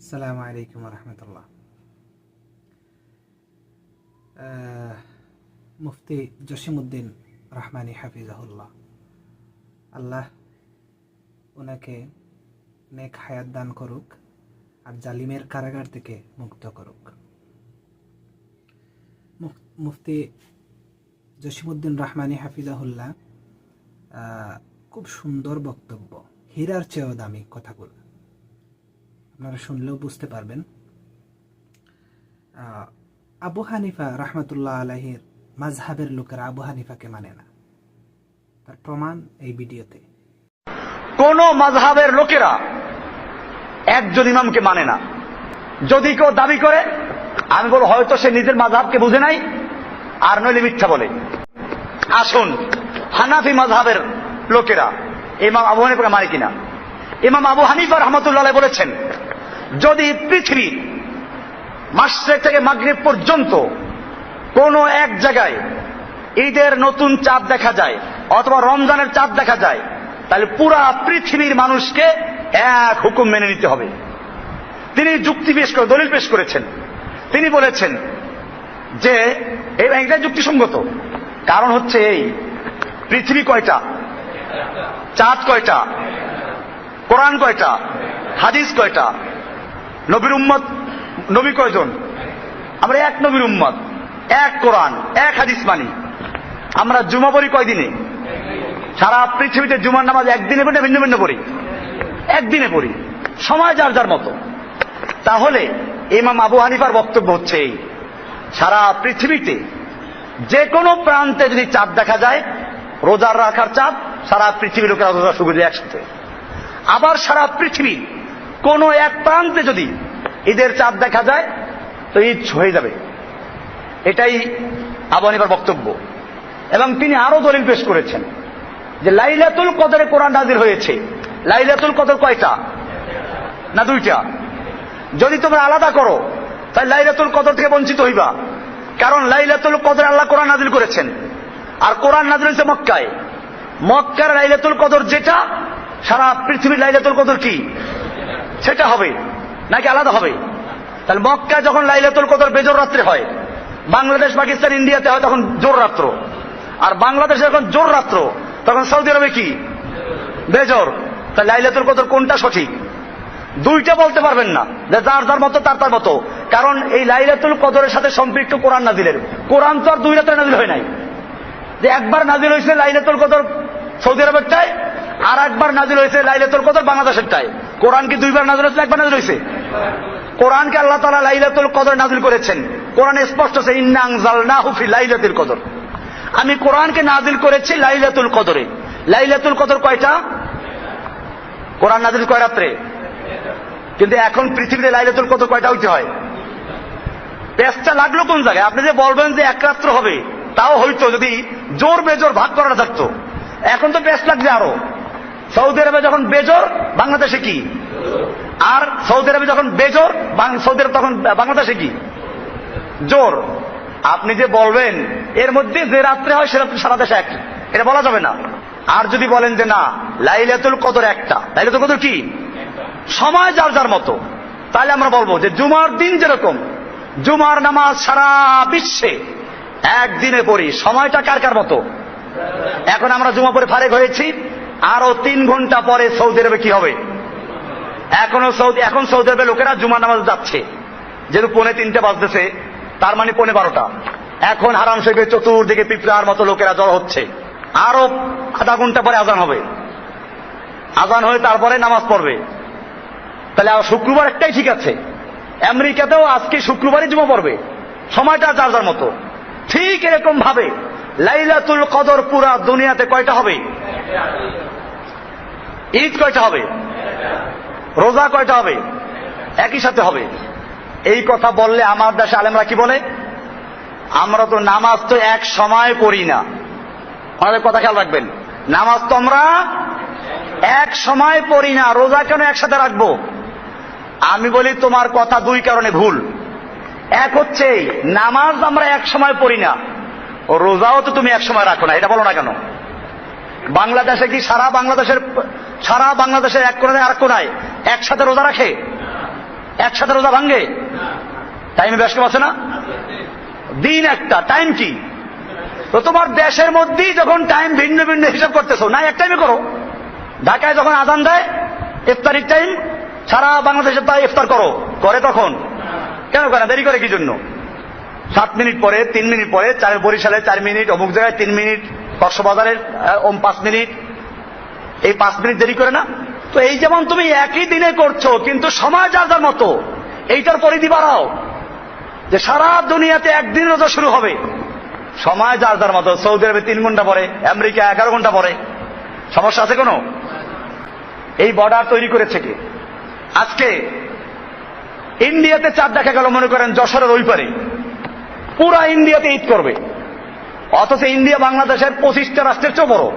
আসসালামু আলাইকুম রহমতুল্লাহ। মুফতি জসিমুদ্দিন রহমানি হাফিজাহুল্লাহ, আল্লাহ ওনাকে নেক হায়াত দান করুক আর জালিমের কারাগার থেকে মুক্ত করুক। মুফ- মুফতি জসিমুদ্দিন রহমানি হাফিজাহুল্লাহ খুব সুন্দর বক্তব্য, হীরার চেয়েও দামি কথাগুলো। আপনারা শুনলেও বুঝতে পারবেন। আবু হানিফা রহমতুল্লাহ আলহির মাঝহাবের লোকেরা আবু হানিফাকে মানে না। তার প্রমাণ এই ভিডিওতে। কোন মাযহাবের লোকেরা একজন ইমামকে মানে না। যদি কেউ দাবি করে, আমি বলব, হয়তো সে নিজের মাযহাবকে বুঝে নাই, আর নইলে মিথ্যা বলে। আসুন, হানাফি মাযহাবের লোকেরা ইমাম আবু হানিফাকে মানে কিনা। ইমাম আবু হানিফা রহমতুল্লাহ বলেছেন যদি পৃথিবী মাসরেক থেকে মাগরিব পর্যন্ত কোন এক জায়গায় ঈদের নতুন চাঁদ দেখা যায় অথবা রমজানের চাঁদ দেখা যায়, তাহলে পুরা পৃথিবীর মানুষকে এক হুকুম মেনে নিতে হবে। তিনি যুক্তি পেশ করে, দলিল পেশ করেছেন। তিনি বলেছেন যে এটা যুক্তিসঙ্গত। কারণ হচ্ছে এই, পৃথিবী কয়টা? চাঁদ কয়টা? কোরআন কয়টা? হাদিস কয়টা? নবীর উম্মত, নবী কয়জন? আমরা এক নবীর উম্মত, এক কোরআন, এক হাদিস মানি। আমরা জুমা পড়ি কয়দিনে? সারা পৃথিবীতে জুমার নামাজ একদিনে পড়ি ভিন্ন ভিন্ন পড়ি? একদিনে পড়ি। সময় যার যার মতো। তাহলে ইমাম আবু হানিফার বক্তব্য হচ্ছে এই। সারা পৃথিবীতে যে কোনো প্রান্তে যদি চাঁদ দেখা যায়, রোজার রাখার চাঁদ, সারা পৃথিবীর লোকেরা রোজা শুরু একসাথে। আবার সারা পৃথিবী কোন এক প্রান্তে যদি ঈদের চাঁদ দেখা যায়, তো ঈদ হয়ে যাবে। এটাই আবু হানিফার বক্তব্য। এবং তিনি আরও দলিল পেশ করেছেন যে লাইলাতুল কদরে কোরআন নাজির হয়েছে। লাইলাতুল কদর কয়টা? না দুইটা। যদি তোমরা আলাদা করো, তাহলে লাইলাতুল কদর থেকে বঞ্চিত হইবা। কারণ লাইলাতুল কদর আল্লাহ কোরআন নাজিল করেছেন। আর কোরআন নাজিল হয়েছে মক্কায়। মক্কার লাইলাতুল কদর যেটা, সারা পৃথিবীর লাইলাতুল কদর কি? সেটা হবে, নাকি আলাদা হবে? তাহলে মক্কা যখন লাইলাতুল কদর বেজর রাত্রে হয়, বাংলাদেশ, পাকিস্তান, ইন্ডিয়াতে হয় তখন জোর রাত্র। আর বাংলাদেশে যখন জোর রাত্র, তখন সৌদি আরবে কি? বেজর। তাহলে লাইলাতুল কদর কোনটা সঠিক? দুইটা বলতে পারবেন না, যে যার যার মতো, তার তার মতো। কারণ এই লাইলাতুল কদরের সাথে সম্পৃক্ত কোরআন নাজিলের কোরআন তো আর দুই রাত্রে নাজিল হয় নাই। যে একবার নাজিল হয়েছে লাইলাতুল কদর সৌদি আরবেরটায়, আর একবার নাজিল হয়েছে লাইলাতুল কদর বাংলাদেশেরটায়। কোরআন কি দুইবার নাজিল হয়েছে, একবার নাজিল হয়েছে। কোরআনকে আল্লাহ তালা লাইলাতুল কদর নাজিল করেছেন। কোরআন স্পষ্ট আছে না হুফি লাইলাতুল কদর। আমি কোরআনকে নাজিল করেছি লাইলাতুল কদরে। লাইলাতুল কদর কয়টা? কোরআন নাজিল কয় রাত্রে? কিন্তু এখন পৃথিবীতে লাইলাতুল কদর কয়টা হইতে হয়? পেঁচটা লাগল কোন জায়গায়? আপনি যে বলবেন যে এক রাত্র হবে, তাও হইতো যদি জোর বেজোর ভাগ করা থাকতো। এখন তো পেঁচ লাগছে আরও। সৌদি আরবে যখন বেজোর, বাংলাদেশে কি? আর সৌদি আরবে যখন বেজোর সৌদি আরব তখন বাংলাদেশে কি? জোর। আপনি যে বলবেন, এর মধ্যে যে রাত্রে হয়, সে রাত্রে সারা দেশে এক এটা বলা যাবে না। আর যদি বলেন যে না, লাইলাতুল কদর একটা। লাইলাতুল কদর কি? সময় যার যার মতো। তাহলে আমরা বলব যে জুমার দিন যেরকম, জুমার নামাজ সারা বিশ্বে একদিনে পড়ি সময়টা কার কার মতো? এখন আমরা জুমা পরে ফারেক হয়েছি। আরও তিন ঘণ্টা পরে সৌদি আরবে কি হবে? এখনও সৌদি এখন সৌদি আরবে লোকেরা জুমা নামাজ যাচ্ছে। যেহেতু পৌনে তিনটে বাজতেছে, তার মানে পৌনে বারোটা। এখন হারাম শেখে চতুর্দিকে পিঁপড়ার মতো লোকেরা জড়ো হচ্ছে। আরও আধা ঘণ্টা পরে আজান হবে। আজান হয়ে তারপরে নামাজ পড়বে। তাহলে শুক্রবার একটাই ঠিক আছে। আমেরিকাতেও আজকে শুক্রবারই জমা পড়বে। সময়টা যার যার মতো। ঠিক এরকম ভাবে লাইলাতুল কদর পুরা দুনিয়াতে কয়টা হবে? ঈদ কয়টা হবে? রোজা কয়টা হবে? একই সাথে হবে। এই কথা বললে আমার দেশে আলেমরা কি বলে? আমরা তো নামাজ তো এক সময় পড়ি না। আমাদের কথা খেয়াল রাখবেন। নামাজ তো আমরা এক সময় পড়ি না, রোজা কেন একসাথে রাখব? আমি বলি তোমার কথা দুই কারণে ভুল। এক হচ্ছে, নামাজ আমরা এক সময় পড়ি না, রোজাও তো তুমি এক সময় রাখো না, এটা বলো না কেন? বাংলাদেশে কি সারা বাংলাদেশের সারা বাংলাদেশের এক কোনায় আর কোনায় একসাথে রোজা রাখে? একসাথে রোজা ভাঙ্গে টাইমে ব্যস্ত আছে না? দিন একটা। টাইম কি? তো তোমার দেশের মধ্যেই যখন টাইম ভিন্ন ভিন্ন হিসাব করতেছো না এক টাইমে করো। ঢাকায় যখন আজান দেয়, ইফতারির টাইম, সারা বাংলাদেশে তাই ইফতার করো। করে তখন? কেন করে? দেরি করে কি জন্য? সাত মিনিট পরে, তিন মিনিট পরে, চার বরিশালে চার মিনিট, অমুক জায়গায় তিন মিনিট, কক্সবাজারের পাঁচ মিনিট এই পাঁচ মিনিট দেরি করে না? তো এই যেমন তুমি একই দিনে করছ, কিন্তু সময় যার মতো, এইটার পরিধি বাড়াও। যে সারা দুনিয়াতে একদিন রোজা শুরু হবে। সময় যার যার মতো, সৌদি আরবে তিন ঘণ্টা পরে আমেরিকা এগারো ঘণ্টা পরে। সমস্যা আছে কোনো? এই বর্ডার তৈরি করেছে কে? আজকে ইন্ডিয়াতে চাঁদ দেখা গেল, মনে করেন যশোরের ওই পারে। পুরা ইন্ডিয়াতে ঈদ করবে। অথচ ইন্ডিয়া বাংলাদেশের পঁচিশটা রাষ্ট্রের চেয়ে বড়।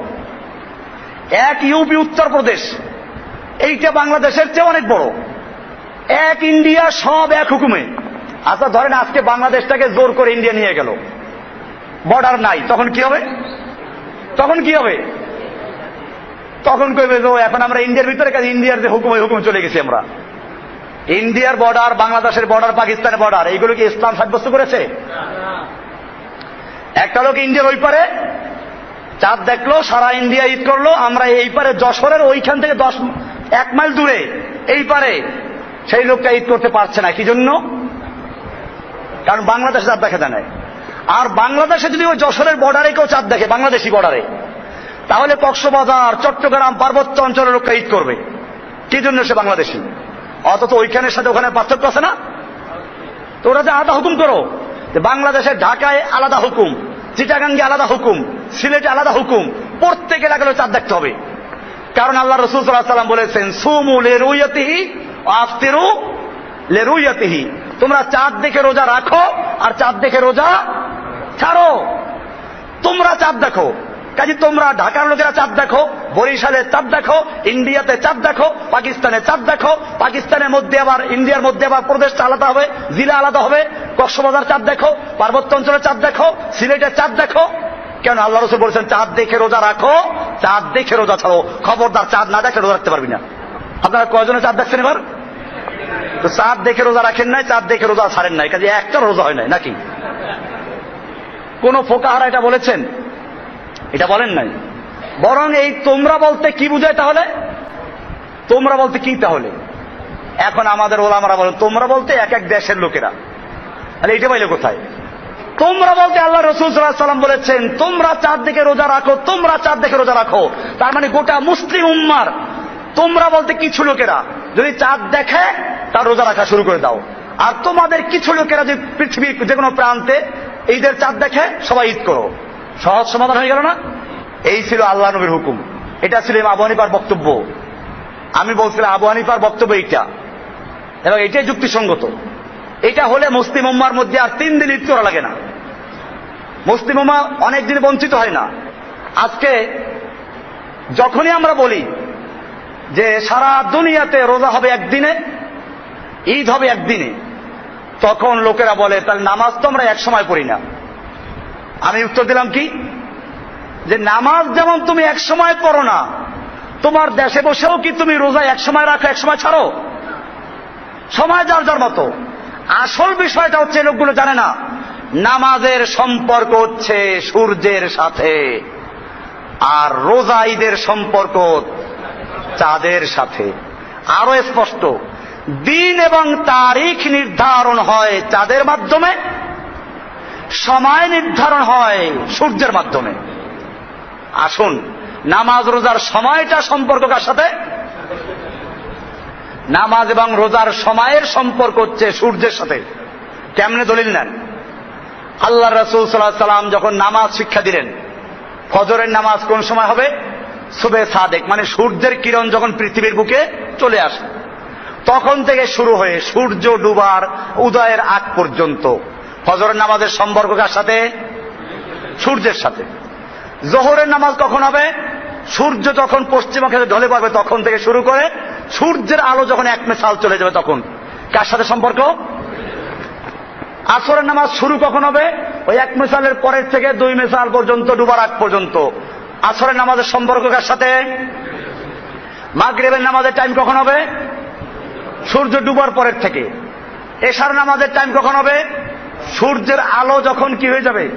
এক ইউপি উত্তরপ্রদেশ এইটা বাংলাদেশের চেয়ে অনেক বড়। এক ইন্ডিয়া সব এক হুকুমে। আচ্ছা ধরেন আজকে বাংলাদেশটাকে জোর করে ইন্ডিয়া নিয়ে গেল। বর্ডার নাই, তখন কি হবে? তখন কি হবে? তখন কইবে যে এখন আমরা ইন্ডিয়ার ভিতরে কাজে, ইন্ডিয়ার যে হুকুম, হুকুমে চলে গেছি আমরা। ইন্ডিয়ার বর্ডার, বাংলাদেশের বর্ডার, পাকিস্তানের বর্ডার, এইগুলো কি ইসলাম সাব্যস্ত করেছে? একটা লোক ইন্ডিয়ার ওই পারে চাঁদ দেখল, সারা ইন্ডিয়া ঈদ করল, আমরা এই পারে যশোরের ওইখান থেকে দশ, এক মাইল দূরে, এই পারে। সেই লোকটা ঈদ করতে পারছে না, কি জন্য? কারণ বাংলাদেশে চাঁদ দেখা যায় আর বাংলাদেশে যদি ওই যশোরের বর্ডারে কেউ চাঁদ দেখে, বাংলাদেশি বর্ডারে তাহলে কক্সবাজার, চট্টগ্রাম, পার্বত্য অঞ্চলের লোকটা ঈদ করবে। কি জন্য সে বাংলাদেশি? অথচ ওইখানের সাথে ওখানে পার্থক্য আছে না? তো ওরা যে আলাদা হুকুম করো। বাংলাদেশের ঢাকায় আলাদা হুকুম, চিটাগাঙ্গে আলাদা হুকুম সিলেটে আলাদা হুকুম। প্রত্যেকে লাগালে চাঁদ দেখতে হবে। কারণ আল্লাহ রসুল বলেছেন, সুমু লে রুইয়তিহি আফতিরু লেরুইয়তিহি। তোমরা চাঁদ দেখে রোজা রাখো আর চাঁদ দেখে রোজা ছাড়ো। তোমরা চাঁদ দেখো। কাজে তোমরা ঢাকার লোকেরা চাঁদ দেখো, বরিশালে চাঁদ দেখো, ইন্ডিয়াতে চাঁদ দেখো, পাকিস্তানে চাঁদ দেখো, পাকিস্তানের মধ্যে আবার, ইন্ডিয়ার মধ্যে আবার প্রদেশটা আলাদা হবে, জেলা আলাদা হবে, কক্সবাজার চাঁদ দেখো, পার্বত্য অঞ্চলে চাঁদ দেখো সিলেটের চাঁদ দেখো। কেন আল্লাহ রসুল বলেছেন, চাঁদ দেখে রোজা রাখো, চাঁদ দেখে রোজা ছাড়ো। খবরদার চাঁদ না দেখে রোজা রাখতে পারবি না। আপনারা কয়জনে চাঁদ দেখছেন এবার? তো চাঁদ দেখে রোজা রাখেন নাই, চাঁদ দেখে রোজা ছাড়েন নাই, কাজে একটা রোজা হয় নাই, নাকি? কোন ফোকাহারা এটা বলেছেন? এটা বলেন নাই। বরং এই তোমরা বলতে কি বুঝায় তাহলে? তোমরা বলতে কি তাহলে? এখন আমাদের ওলামারা বলেন, তোমরা বলতে এক এক দেশের লোকেরা। তাহলে এটা পাইলে কোথায়? তোমরা বলতে আল্লাহ রসুল সাল্লাম বলেছেন, তোমরা চাঁদ দেখে রোজা রাখো, তোমরা চাঁদ দেখে রোজা রাখো। তার মানে গোটা মুসলিম উম্মার, তোমরা বলতে কিছু লোকেরা, যদি চাঁদ দেখে, তার রোজা রাখা শুরু করে দাও। আর তোমাদের কিছু লোকেরা যদি পৃথিবীর যে কোনো প্রান্তে ঈদের চাঁদ দেখে, সবাই ঈদ করো। সহজ সমাধান হয়ে গেল না? এই ছিল আল্লাহ নবীর হুকুম। এটা ছিল ইমাম আবু হানিফার বক্তব্য। আমি বলছিলাম আবু হানিফার বক্তব্য এইটা। এবং এটাই যুক্তিসঙ্গত। এটা হলে মুসলিম উম্মার মধ্যে আর তিন দিন ঈদ করা লাগে না। মুসলিম উম্মা অনেক দিন বঞ্চিত হয় না। আজকে যখনই আমরা বলি যে সারা দুনিয়াতে রোজা হবে একদিনে, ঈদ হবে একদিনে, তখন লোকেরা বলে, তাহলে নামাজ তো আমরা এক সময় পড়ি না। আমি উত্তর দিলাম কি? যে নামাজ যেমন তুমি এক সময় পড়ো না, তোমার দেশে বসেও কি তুমি রোজা এক সময় রাখো এক সময় ছাড়ো? সময় যার যার মতো। আসল বিষয়টা হচ্ছে লোকগুলো জানে না। নামাজের সম্পর্ক হচ্ছে সূর্যের সাথে, আর রোজা ঈদের সম্পর্ক চাঁদের সাথে। আরও স্পষ্ট, দিন এবং তারিখ নির্ধারণ হয় চাঁদের মাধ্যমে, সময় নির্ধারণ হয় সূর্যের মাধ্যমে। আসুন, নামাজ রোজার সময়টা সম্পর্ক কার সাথে? নামাজ এবং রোজার সময়ের সম্পর্ক হচ্ছে সূর্যের সাথে। কেমনে দলিল নেন? আল্লাহ রসুল সাল্লাহ সাল্লাম যখন নামাজ শিক্ষা দিলেন, ফজরের নামাজ কোন সময় হবে? সুবে সাদেক মানে সূর্যের কিরণ যখন পৃথিবীর বুকে চলে আসে, তখন থেকে শুরু হয়ে সূর্য ডুবার উদয়ের আগ পর্যন্ত। ফজরের নামাজের সম্পর্ক কার সাথে? সূর্যের সাথে। জোহরের নামাজ কখন হবে? সূর্য যখন পশ্চিমাকে ঢলে পড়বে, তখন থেকে শুরু করে সূর্যের আলো যখন এক মেসাল চলে যাবে তখন। কার সাথে সম্পর্ক? আসরের নামাজ শুরু কখন হবে? ওই এক মেসালের পরের থেকে দুই মেসাল পর্যন্ত, ডুবার আগ পর্যন্ত। আসরের নামাজের সম্পর্ক কার সাথে? মাগরেবের নামাজের টাইম কখন হবে? সূর্য ডুবার পরের থেকে। এশার নামাজের টাইম কখন হবে? সূর্যের আলো যখন কি হয়ে যাবে?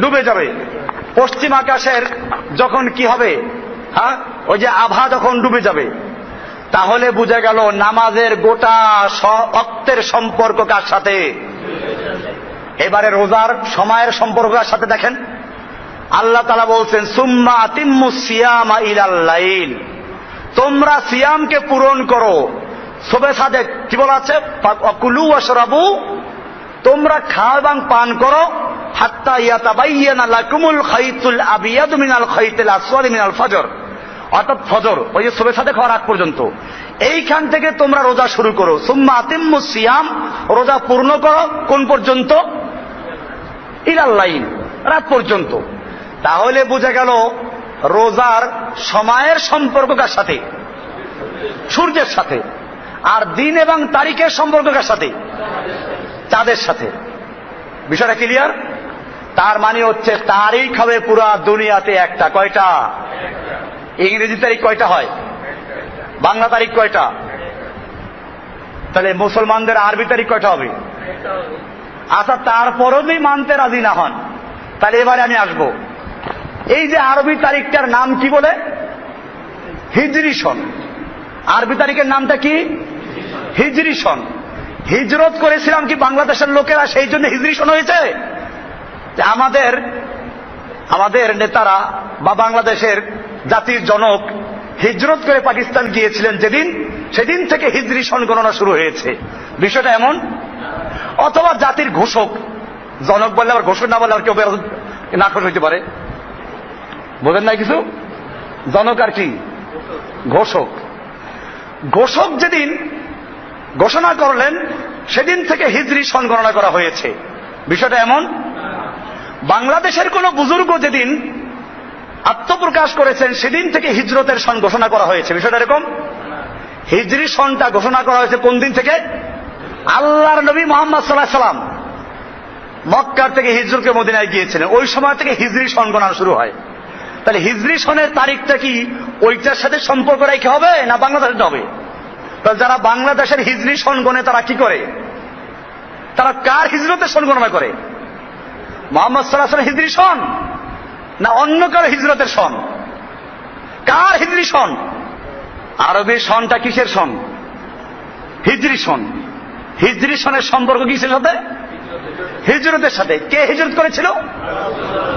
ডুবে যাবে। পশ্চিম আকাশের যখন কি হবে? হ্যাঁ? ওই যে আভা যখন ডুবে যাবে। তাহলে বুঝে গেল নামাজের গোটা অক্তের সম্পর্ক কার সাথে? এবারে রোজার সময়ের সম্পর্ক কার সাথে দেখেন। আল্লাহ তালা বলছেন, সুম্মা তিম্মু সিয়াম ইলাল্লাইল তোমরা সিয়ামকে পূরণ করো। সবে সাদে কি বলা আছে? কুলু অশরাবু তোমরা খাও এবং পান করো। হাত্তা ইয়াতাবাইয়ানা লাকুমুল খাইতুল আবিয়াদু মিনাল খাইতিল আসওয়াদি মিনাল ফজর। অর্থাৎ ফজর, ওই যে সবে সাথে খাওয়ার আগ পর্যন্ত। এইখান থেকে তোমরা রোজা শুরু করো। সুম্মা আতিম্মু সিয়াম, রোজা পূর্ণ করো কোন পর্যন্ত? ইলাল্লাইন রাত পর্যন্ত। তাহলে বোঝা গেল রোজার সময়ের সম্পর্ক কার সাথে, সূর্যের সাথে, আর দিন এবং তারিখের সম্পর্ক কার সাথে, চাঁদের সাথে। বিষয়টা ক্লিয়ার তার মানে হচ্ছে তারিখ হবে পুরা দুনিয়াতে একটা, কয়টা? ইংরেজি তারিখ কয়টা হয়? বাংলা তারিখ কয়টা? তাহলে মুসলমানদের আরবি তারিখ কয়টা হবে? আচ্ছা তারপরও যদি মানতে রাজি না হন, তাহলে এবারে আমি আসব। এই যে আরবি তারিখটার নাম কি বলে? হিজরি সন। আরবি তারিখের নামটা কি? হিজরি সন। হিজরত করেছিলাম কি বাংলাদেশের লোকেরা, সেই জন্য হিজরি সন হয়েছে? আমাদের আমাদের নেতারা বা বাংলাদেশের জাতির জনক হিজরত করে পাকিস্তান গিয়েছিলেন যেদিন, সেদিন থেকে হিজরি গণনা শুরু হয়েছে। বিষয়টা এমন, অথবা জাতির ঘোষক, জনক বললে আবার ঘোষক না বললে আর কেউ বেরো- নাকশ হইতে পারে। বোঝেন নাই কিছু? জনক আর কি? ঘোষক। ঘোষক যেদিন ঘোষণা করলেন, সেদিন থেকে হিজরি সন গণনা করা হয়েছে। বিষয়টা এমন, বাংলাদেশের কোন বুজুর্গ যেদিন আত্মপ্রকাশ করেছেন সেদিন থেকে হিজরতের সন ঘোষণা করা হয়েছে। বিষয়টা এরকম? হিজরি সনটা ঘোষণা করা হয়েছে কোন দিন থেকে? আল্লাহর নবী মোহাম্মদ সাল্লাহ সাল্লাম মক্কার থেকে হিজরকে মদিনায় গিয়েছিলেন। ওই সময় থেকে হিজরি সন গণনা শুরু হয়। তাহলে হিজরি সনের তারিখটা কি? ওইটার সাথে সম্পর্ক রেখে হবে না বাংলাদেশের হবে? তাহলে যারা বাংলাদেশের হিজরি সন গণে তারা কি করে? তারা কার হিজরতের সন গণনা করে? মোহাম্মদ সাল্লাহ সাল্লাম হিজরি সন। না অন্য কারও হিজরতের সন? কার হিজরি সন? আরবি সনটা কিসের সন? হিজরি সন। হিজরি সনের সম্পর্ক কিসের সাথে? হিজরতের সাথে। কে হিজরত করেছিল?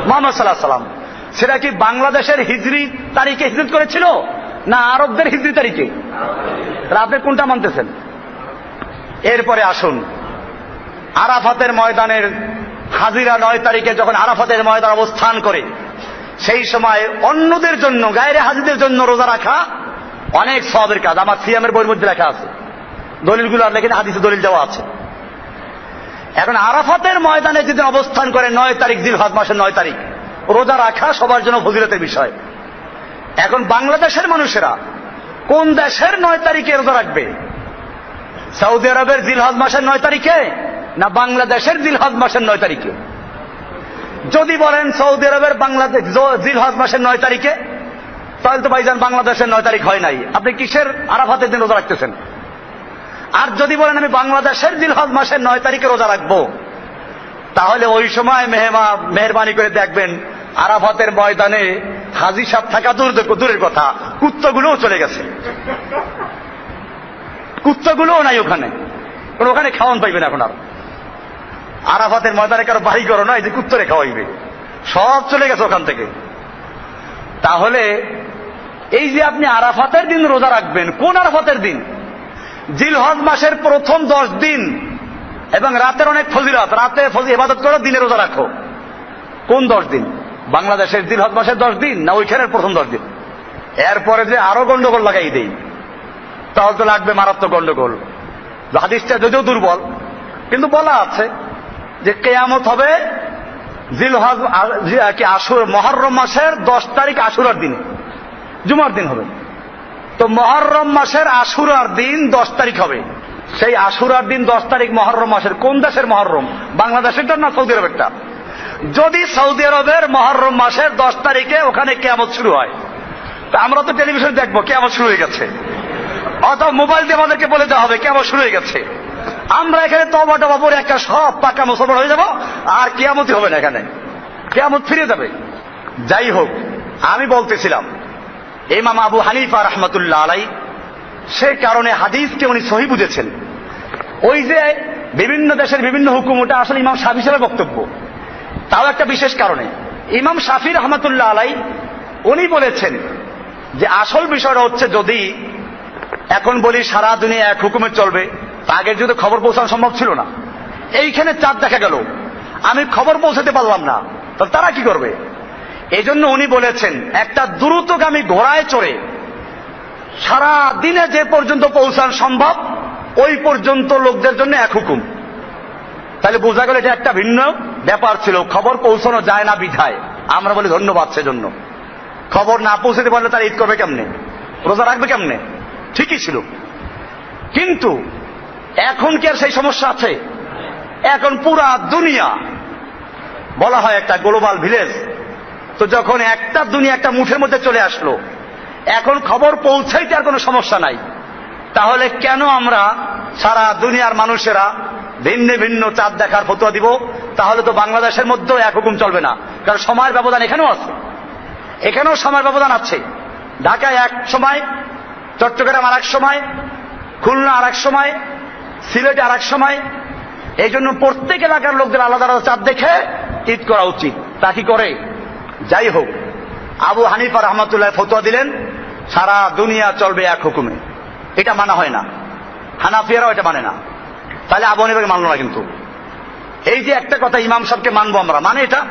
মোহাম্মদ সাল্লাহ সাল্লাম। সেটা কি বাংলাদেশের হিজরি তারিখে হিজরত করেছিল? না আরবদের হিজরি তারিখে? আপনি কোনটা মানতেছেন? এরপরে আসুন। আরাফাতের ময়দানের হাজিরা নয় তারিখে যখন আরাফাতের ময়দান অবস্থান করে সেই সময় অন্যদের জন্য, গায়ের হাজিদের জন্য রোজা রাখা অনেক সবের কাজ। আমার সিয়ামের বইয়ের মধ্যে লেখা আছে। দলিলগুলো আর লেখেন, হাদিসে দলিল দেওয়া আছে। এখন আরাফাতের ময়দানে যেদিন অবস্থান করে, নয় তারিখ দিল হজ মাসের নয় তারিখ, রোজা রাখা সবার জন্য ফজিলতের বিষয়। এখন বাংলাদেশের মানুষেরা কোন দেশের নয় তারিখে রোজা রাখবে? সৌদি আরবের জিলহজ মাসের নয় তারিখে না বাংলাদেশের জিলহজ মাসের নয় তারিখে? যদি বলেন সৌদি আরবের বাংলাদেশ জিলহজ মাসের নয় তারিখে, তাহলে তো ভাইজান বাংলাদেশের নয় তারিখ হয় নাই। আপনি কিসের আরাফাতের দিন রোজা রাখতেছেন? আর যদি বলেন আমি বাংলাদেশের জিলহজ মাসের নয় তারিখে রোজা রাখব, তাহলে ওই সময় মেহমা মেহরবানি করে দেখবেন আরাফাতের ময়দানে হাজি সাহেব থাকা দূর দূরের কথা। কুত্তগুলোও চলে গেছে। কুত্তগুলোও নাই ওখানে। ওখানে খাওয়ান পাইবেন এখন আর। আরাফাতের ময়দানে কারও বাড়ি করো না, এই যে কুত্তরে খাওয়াইবে। সব চলে গেছে ওখান থেকে। তাহলে, এই যে আপনি আরাফাতের দিন রোজা রাখবেন, কোন আরাফাতের দিন? জিলহজ মাসের প্রথম দশ দিন এবং রাতের অনেক ফজিলত। রাতে ফজি, ইবাদত করো, দিনে রোজা রাখো। কোন দশ দিন? বাংলাদেশের জিলহজ মাসের দশ দিন না ওইখানের প্রথম দশ দিন? এরপরে যে আরও গন্ডগোল লাগাই দেই। তাহলে তো লাগবে মারাত্মক গন্ডগোল। হাদিসটা যদিও দুর্বল, কিন্তু বলা আছে। যে কেয়ামত হবে জিলহজ কি আশুর, মহরম মাসের দশ তারিখ আশুরার দিনে। জুমার দিন হবে। তো মহরম মাসের আশুরার দিন দশ তারিখ হবে। সেই আশুরার দিন দশ তারিখ মহরম মাসের কোন দেশের মহরম? বাংলাদেশেরটা না সৌদি আরবেরটা যদি সৌদি আরবের মহরম মাসের দশ তারিখে ওখানে কেয়ামত শুরু হয়, তা আমরা তো টেলিভিশন দেখব কেমন শুরু হয়ে গেছে। অথবা মোবাইল দিয়ে আমাদেরকে বলে দেওয়া হবে কেমন শুরু হয়ে গেছে। আমরা এখানে তবা টবা পরে একটা সব পাকা মুসলমান হয়ে যাব, আর কেয়ামতি হবে না এখানে। কেয়ামত ফিরে যাবে। যাই হোক, আমি বলতেছিলাম, ইমাম আবু হানিফা রহমতুল্লাহ আলাই সে কারণে হাদিসকে উনি সহি বুঝেছেন। ওই যে বিভিন্ন দেশের বিভিন্ন হুকুম, ওটা আসলে ইমাম হিসেবে বক্তব্য। তাও একটা বিশেষ কারণে। ইমাম শাফি রহমতুল্লাহ আলাই উনি বলেছেন যে আসল বিষয়টা হচ্ছে যদি, এখন বলি সারা দুনিয়া এক হুকুমে চলবে তা আগে যদি খবর পৌঁছানো সম্ভব ছিল না। এইখানে চাঁদ দেখা গেল। আমি খবর পৌঁছাতে পারলাম না। তো তারা কি করবে? এই জন্য উনি বলেছেন, একটা দ্রুতগামী ঘোড়ায় চড়ে সারা দিনে যে পর্যন্ত পৌঁছানো সম্ভব, ওই পর্যন্ত লোকদের জন্য এক হুকুম। তাহলে বোঝা গেল এটা একটা ভিন্ন ব্যাপার ছিল। খবর পৌঁছানো যায় না বিধায়। আমরা বলি ধন্যবাদ সেজন্য। খবর না পৌঁছাতে পারলে তারা ঈদ করবে কেমনে? রোজা রাখবে কেমনে? ঠিকই ছিল। কিন্তু এখন কি আর সেই সমস্যা আছে? এখন পুরা দুনিয়া, বলা হয় একটা গ্লোবাল ভিলেজ তো যখন একটা দুনিয়া একটা মুঠের মধ্যে চলে আসলো, এখন খবর পৌঁছাইতে আর কোনো সমস্যা নাই। তাহলে কেন আমরা সারা দুনিয়ার মানুষেরা ভিন্ন ভিন্ন চাঁদ দেখার ফতুয়া দিব? তাহলে তো বাংলাদেশের মধ্যেও এক হুকুম চলবে না। কারণ সময়ের ব্যবধান এখানেও আছে। এখানেও সময়ের ব্যবধান আছে। ঢাকায় এক সময়, চট্টগ্রাম আর এক সময়, খুলনা আর এক সময় সিলেটে আর এক সময়। এই জন্য প্রত্যেক এলাকার লোকদের আলাদা আলাদা চাঁদ দেখে ঈদ করা উচিত। তা কি করে? যাই হোক, আবু হানিফা রহমতুল্লাহ ফতোয়া দিলেন, সারা দুনিয়া চলবে এক হুকুমে। এটা মানা হয় না। হানাফিয়ারাও এটা মানে না। তাহলে আবু হানিফাকে মানলো না কিন্তু। এই যে একটা কথা ইমাম সাহেবকে মানবো আমরা মানে এটা?